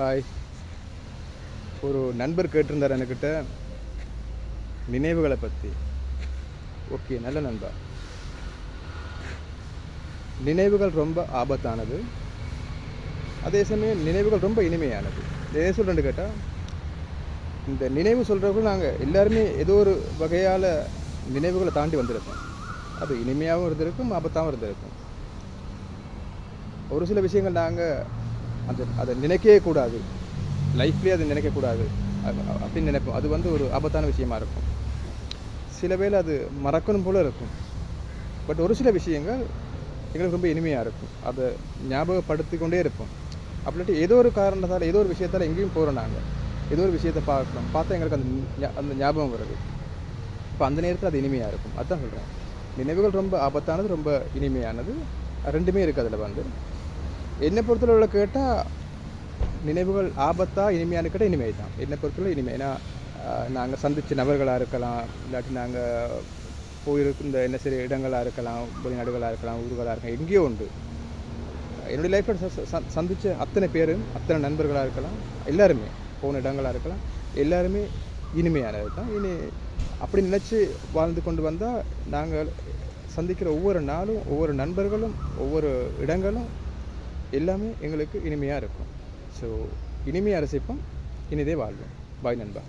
Hi. ஒரு நண்பர் கேட்டிருந்தார் என்கிட்ட நினைவுகளை பற்றி ஓகே நல்ல நண்பா. நினைவுகள் ரொம்ப ஆபத்தானது. அதே சமயம் நினைவுகள் ரொம்ப இனிமையானது. எதை சொல்கிறேன்னு கேட்டால் இந்த நினைவு சொல்கிறவங்க நாங்கள் எல்லாருமே ஏதோ ஒரு வகையால் நினைவுகளை தாண்டி வந்திருக்கோம். அது இனிமையாகவும் இருந்திருக்கும் ஆபத்தாகவும் இருந்திருக்கும். ஒரு சில விஷயங்கள் நாங்கள் அந்த அதை நினைக்கவே கூடாது. லைஃப்லேயே அதை நினைக்கக்கூடாது அப்படின்னு நினைப்போம். அது வந்து ஒரு ஆபத்தான விஷயமா இருக்கும். சில வேளை அது மறக்கணும் போல் இருக்கும். பட் ஒரு சில விஷயங்கள் எங்களுக்கு ரொம்ப இனிமையாக இருக்கும். அதை ஞாபகப்படுத்தி கொண்டே இருப்போம். அப்படின்ட்டு ஏதோ ஒரு காரணத்தால் ஏதோ ஒரு விஷயத்தால் எங்கேயும் போகிறோம் நாங்கள் ஏதோ ஒரு விஷயத்தை பார்க்குறோம். பார்த்தா எங்களுக்கு அந்த அந்த ஞாபகம் வருது. இப்போ அந்த நேரத்தில் அது இனிமையாக இருக்கும். அதுதான் சொல்கிறேன் நினைவுகள் ரொம்ப ஆபத்தானது ரொம்ப இனிமையானது. ரெண்டுமே இருக்குது அதில் வந்து. என்னை பொறுத்தளவுல கேட்டால் நினைவுகள் ஆபத்தாக இனிமையானு கேட்டால் இனிமை தான் என்னை பொறுத்தளவு இனிமை. ஏன்னா நாங்கள் சந்தித்த நபர்களாக இருக்கலாம் இல்லாட்டி நாங்கள் போயிருக்க இந்த என்ன சரி இடங்களாக இருக்கலாம் வெளிநாடுகளாக இருக்கலாம் ஊர்களாக இருக்கலாம் எங்கேயோ உண்டு என்னுடைய லைஃப்பில் சந்தித்த அத்தனை பேரும் அத்தனை நண்பர்களாக இருக்கலாம் எல்லாருமே போன இடங்களாக இருக்கலாம் எல்லாருமே இனிமையானது தான் இனி அப்படி நினச்சி வாழ்ந்து கொண்டு வந்தால் நாங்கள் சந்திக்கிற ஒவ்வொரு நாளும் ஒவ்வொரு நண்பர்களும் ஒவ்வொரு இடங்களும் எல்லாமே எங்களுக்கு இனிமையாக இருக்கும். ஸோ இனிமையாக ரசிப்போம் இனிதே வாழ்வோம். பாய் நண்பா.